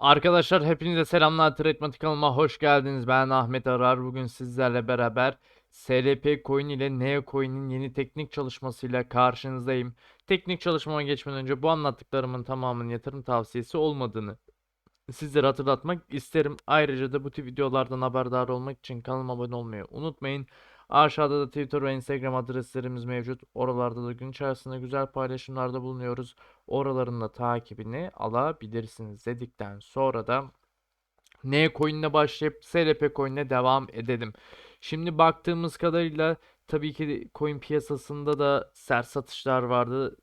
Arkadaşlar hepinize selamlar. Trade kanalıma hoş geldiniz. Ben Ahmet Arar. Bugün sizlerle beraber SLP Coin ile Neo Coin'in yeni teknik çalışmasıyla karşınızdayım. Teknik çalışmama geçmeden önce bu anlattıklarımın tamamının yatırım tavsiyesi olmadığını sizlere hatırlatmak isterim. Ayrıca da bu tip videolardan haberdar olmak için kanalıma abone olmayı unutmayın. Aşağıda da Twitter ve Instagram adreslerimiz mevcut. Oralarda da gün içerisinde güzel paylaşımlarda bulunuyoruz. Oraların da takibini alabilirsiniz dedikten sonra da N coin'le başlayıp SLP coin'le devam edelim. Şimdi baktığımız kadarıyla tabii ki coin piyasasında da sert satışlar vardı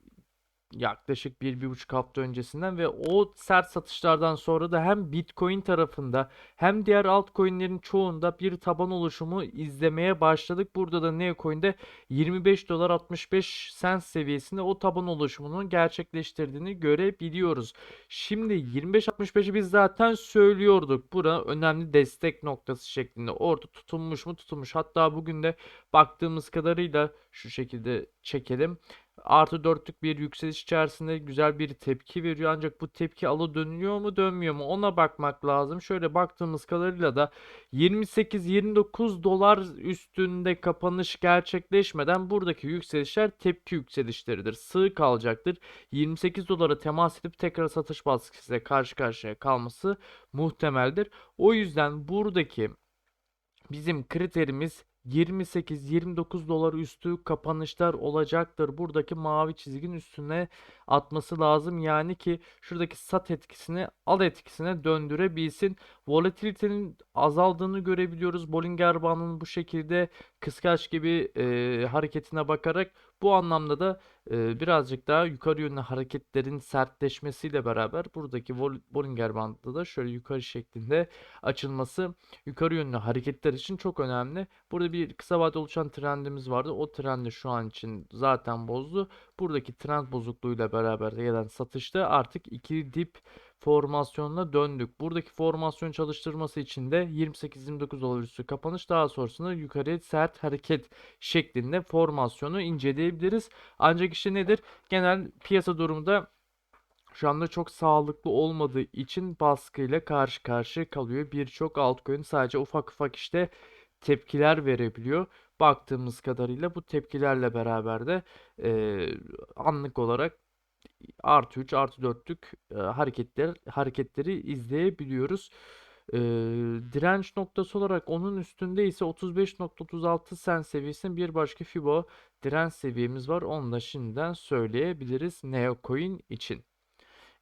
yaklaşık bir, bir buçuk hafta öncesinden ve o sert satışlardan sonra da hem Bitcoin tarafında hem diğer altcoin'lerin çoğunda bir taban oluşumu izlemeye başladık. Burada da Neocoin'de 25 dolar 65 sent seviyesinde o taban oluşumunun gerçekleştirdiğini görebiliyoruz. Şimdi 25-65'i biz zaten söylüyorduk. Bura önemli destek noktası şeklinde. Orada tutunmuş mu tutulmuş. Hatta bugün de baktığımız kadarıyla şu şekilde çekelim artı dörtlük bir yükseliş içerisinde güzel bir tepki veriyor. Ancak bu tepki alı dönüyor mu dönmüyor mu ona bakmak lazım. Şöyle baktığımız kadarıyla da 28-29 dolar üstünde kapanış gerçekleşmeden buradaki yükselişler tepki yükselişleridir. Sığ kalacaktır. 28 dolara temas edip tekrar satış baskısıyla karşı karşıya kalması muhtemeldir. O yüzden buradaki bizim kriterimiz 28-29 dolar üstü kapanışlar olacaktır. Buradaki mavi çizginin üstüne atması lazım. Yani ki şuradaki sat etkisini al etkisine döndürebilsin. Volatilitenin azaldığını görebiliyoruz. Bollinger Bandı'nın bu şekilde kıskaç gibi e, hareketine bakarak bu anlamda da e, birazcık daha yukarı yönlü hareketlerin sertleşmesiyle beraber buradaki Bollinger Bandı da şöyle yukarı şeklinde açılması yukarı yönlü hareketler için çok önemli. Burada bir kısa vadede oluşan trendimiz vardı. O trendi şu an için zaten bozdu. Buradaki trend bozukluğuyla beraber gelen satışta artık ikili dip formasyonuna döndük. Buradaki formasyon çalıştırması için de 28-29 dolar üstü kapanış daha sonrasında yukarıya sert hareket şeklinde formasyonu inceleyebiliriz. Ancak işte nedir? Genel piyasa durumunda şu anda çok sağlıklı olmadığı için baskıyla karşı karşıya kalıyor. Birçok altcoin sadece ufak ufak işte tepkiler verebiliyor. Baktığımız kadarıyla bu tepkilerle beraber de e, anlık olarak artı 3 artı 4'lük e, hareketler hareketleri izleyebiliyoruz. E, direnç noktası olarak onun üstünde ise 35.36 sen seviyesinin bir başka Fibo direnç seviyemiz var. Onu da şimdiden söyleyebiliriz Neocoin için.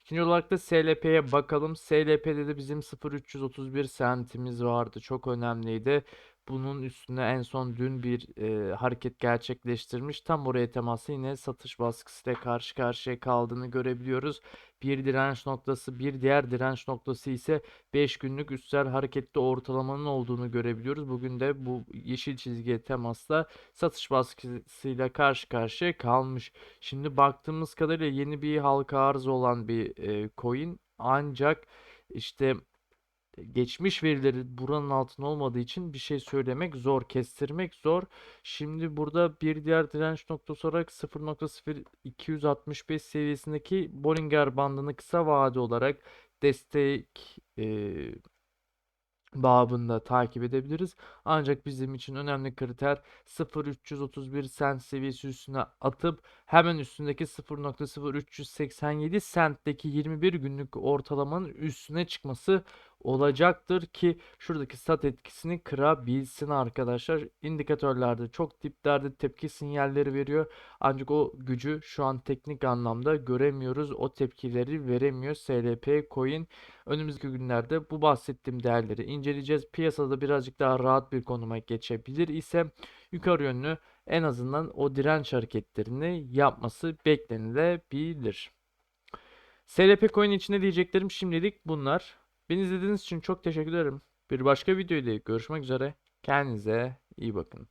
İkinci olarak da SLP'ye bakalım. SLP'de de bizim 0.331 sentimiz vardı. Çok önemliydi. Bunun üstüne en son dün bir e, hareket gerçekleştirmiş. Tam oraya teması yine satış baskısıyla karşı karşıya kaldığını görebiliyoruz. Bir direnç noktası, bir diğer direnç noktası ise 5 günlük üstel hareketli ortalamanın olduğunu görebiliyoruz. Bugün de bu yeşil çizgiye temasla satış baskısıyla karşı karşıya kalmış. Şimdi baktığımız kadarıyla yeni bir halka arz olan bir e, coin ancak işte geçmiş verileri buranın altında olmadığı için bir şey söylemek zor, kestirmek zor. Şimdi burada bir diğer direnç noktası olarak 0.0265 seviyesindeki Bollinger bandını kısa vade olarak destek e, babında takip edebiliriz. Ancak bizim için önemli kriter 0.331 sent seviyesi üstüne atıp hemen üstündeki 0.0387 sentteki 21 günlük ortalamanın üstüne çıkması olacaktır ki şuradaki sat etkisini kırabilsin arkadaşlar. İndikatörlerde çok diplerde tepki sinyalleri veriyor. Ancak o gücü şu an teknik anlamda göremiyoruz. O tepkileri veremiyor SLP coin. Önümüzdeki günlerde bu bahsettiğim değerleri inceleyeceğiz. Piyasada birazcık daha rahat bir konuma geçebilir ise yukarı yönlü en azından o direnç hareketlerini yapması beklenilebilir. SLP coin içinde diyeceklerim şimdilik bunlar. Beni izlediğiniz için çok teşekkür ederim. Bir başka videoyla görüşmek üzere. Kendinize iyi bakın.